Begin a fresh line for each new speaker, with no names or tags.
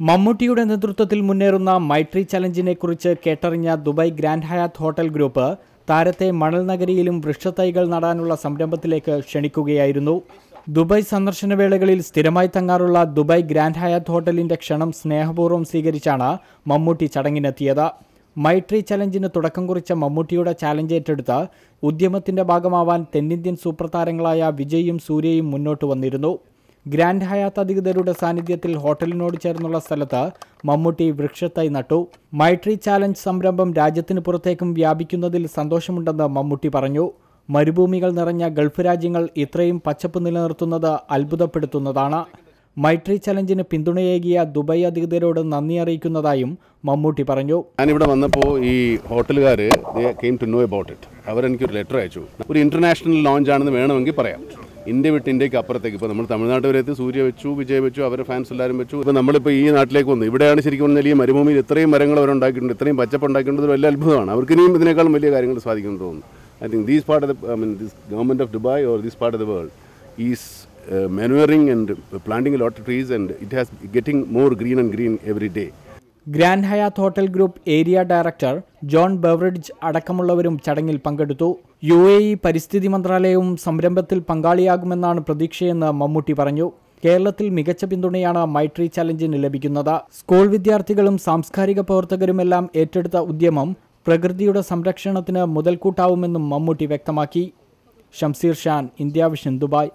മമ്മൂട്ടിയുടെ നേതൃത്വത്തിൽ മുന്നേറുന്ന മൈട്രി ചലഞ്ചിനെ കുറിച്ച് കേട്ടറിഞ്ഞ Dubai Grand Hyatt hotel group താരത്തെ മണൽ നഗരിയിലും വൃക്ഷത്തൈകൾ നടാനുള്ള സംരംഭത്തിലേക്ക് ക്ഷണിക്കുകയായിരുന്നു. ദുബായ് സന്ദർശന വേളകളിൽ സ്ഥിരമായി തങ്ങാറുള്ള ദുബായ് ഗ്രാൻഡ് ഹയാത്ത് ഹോട്ടലിന്റെ ക്ഷണം സ്നേഹപൂർവം സ്വീകരിച്ചാണ് മമ്മൂട്ടി ചടങ്ങിനെത്തിയത്. മൈട്രി ചലഞ്ചിന് തുടക്കം കുറിച്ച മമ്മൂട്ടിയുടെ ചാലഞ്ച് ഏറ്റെടുത്ത് ഉദ്യമത്തിന്റെ ഭാഗമാവാൻ തെന്നിന്ത്യൻ സൂപ്പർ താരങ്ങളായ വിജയും സൂര്യയും മുന്നോട്ട് വന്നിരുന്നു. ഗ്രാൻഡ് ഹയാത്ത് അധികൃതരുടെ സാന്നിധ്യത്തിൽ ഹോട്ടലിനോട് ചേർന്നുള്ള സ്ഥലത്ത് മമ്മൂട്ടി വൃക്ഷത്തൈ നട്ടു. മൈട്രി ചാലഞ്ച് സംരംഭം രാജ്യത്തിന് പുറത്തേക്കും വ്യാപിക്കുന്നതിൽ സന്തോഷമുണ്ടെന്ന് മമ്മൂട്ടി പറഞ്ഞു. മരുഭൂമികൾ നിറഞ്ഞ ഗൾഫ് രാജ്യങ്ങൾ ഇത്രയും പച്ചപ്പ് നിലനിർത്തുന്നത് അത്ഭുതപ്പെടുത്തുന്നതാണ്. മൈട്രി ചലഞ്ചിന് പിന്തുണയേകിയ ദുബായ് അധികൃതരോട് നന്ദി അറിയിക്കുന്നതായും മമ്മൂട്ടി പറഞ്ഞു.
ഞാനിവിടെ വന്നപ്പോൾ ഈ ഹോട്ടലുകാർ came to know about it അവരെനിക്കൊരു letter അയച്ചു. ഒരു ഇന്റർനാഷണൽ ലോഞ്ച് ആണെന്ന് വേണമെങ്കിൽ പറയാം. ഇന്ത്യ വിട്ട് ഇന്ത്യയ്ക്ക് അപ്പുറത്തേക്ക്. ഇപ്പോൾ നമ്മൾ തമിഴ്നാട്ട് വരെ എത്തി സൂര്യ വെച്ചു വിജയ് വെച്ചു അവരെ ഫാൻസ് എല്ലാവരും വെച്ചു. ഇപ്പോൾ നമ്മളിപ്പോൾ ഈ നാട്ടിലേക്ക് വന്നു. ഇവിടെയാണ് ശരിക്കും പറഞ്ഞാൽ ഈ മരുഭൂമിയിൽ ഇത്രയും മരങ്ങൾ അവരുണ്ടാക്കിയിട്ടുണ്ട് ഇത്രയും പച്ചപ്പ് ഉണ്ടാക്കിയിട്ടുണ്ട് വലിയ അത്ഭുതമാണ്. അവർക്ക് ഇനിയും ഇതിനേക്കാളും വലിയ കാര്യങ്ങൾ സാധിക്കുമെന്ന് തോന്നുന്നു. I think these part of I mean this government of Dubai or these part of the world is manuring and planting lot trees and it has getting more green and green every day
Grand Hyatt hotel group area director John Beveridge അടക്കമുള്ളവരും ചടങ്ങിൽ പങ്കെടുത്തു. U A E പരിസ്ഥിതി മന്ത്രാലയവും സംരംഭത്തിൽ പങ്കാളിയാകുമെന്നാണ് പ്രതീക്ഷയെന്ന് മമ്മൂട്ടി പറഞ്ഞു. കേരളത്തിൽ മികച്ച പിന്തുണയാണ് മൈട്രി ചലഞ്ചിന് ലഭിക്കുന്നത്. School വിദ്യാർത്ഥികളും സാംസ്കാരിക പ്രവർത്തകരുമെല്ലാം ഏറ്റെടുത്ത ഉദ്യമം പ്രകൃതിയുടെ സംരക്ഷണത്തിന് മുതൽക്കൂട്ടാവുമെന്നും മമ്മൂട്ടി വ്യക്തമാക്കി. Shamseer Shan India Vision Dubai.